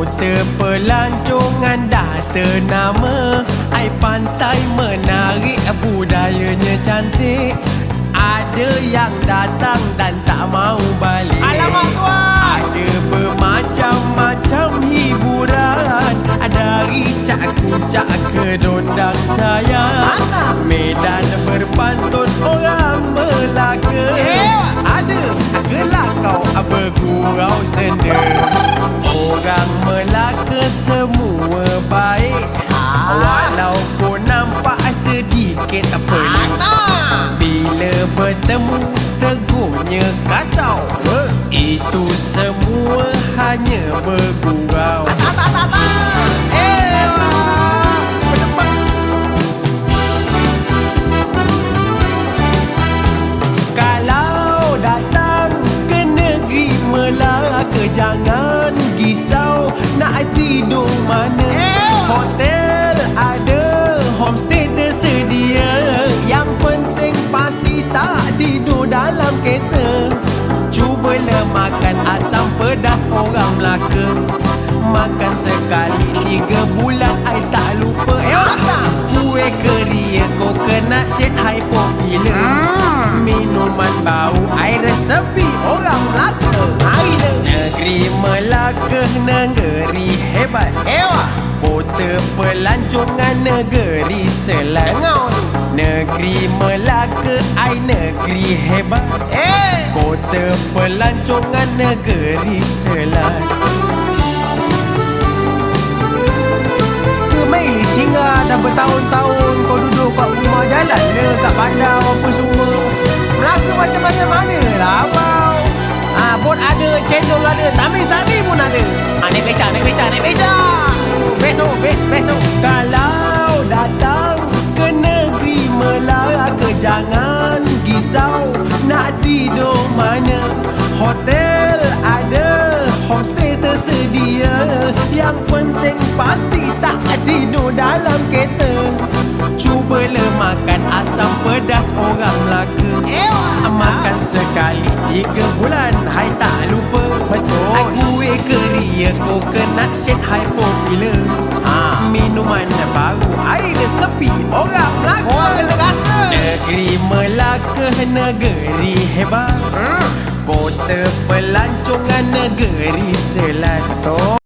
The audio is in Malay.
Kota pelancongan dah ternama. Ai pantai menarik budayanya cantik. Ada yang datang dan tak mau balik. Alamak, tuan. Ada bermacam-macam hiburan. Dari cak-kucak ke dondang sayang? Medan berpantun orang Melaka. Eh. Ada gelakau bergurau senda pelik Ah. Bila bertemu tegurnya kasau Itu semua hanya bergurau. Kalau datang ke negeri Melaka Jangan risau nak tidur mana Eh. Hotel pedas orang Melaka Makan sekali tiga bulan I tak lupa Eh Mantap. Kue keria coconut shake high popular Hmm. Minuman bau air resepi orang Melaka ni. Negeri Melaka negeri hebat Eh, wah. Kota pelancongan negeri selat. Negeri Melaka ai negeri hebat Eh. Kota pelancongan negeri selat Mei singa dah bertahun-tahun kau duduk kat rumah jalan le kat bandar apa semua. Melaka macam mana mana lah abang. Ah, bot ada, cendol ada, tamil sari pun ada. Ah, naik beca, naik beca, naik beca. Besok, bes, besok. Kalau Jangan risau nak tidur mana Hotel ada, homestay tersedia Yang penting pasti tak tidur dalam kereta Cubalah makan asam pedas orang Melaka Ewa. Makan sekali tiga bulan Hai tak lupa Betul. Aku keria coconut shake high popular Ah. Minuman baru air sepi orang Negeri Melaka negeri hebat Hmm. Kota pelancongan negeri selat Betul.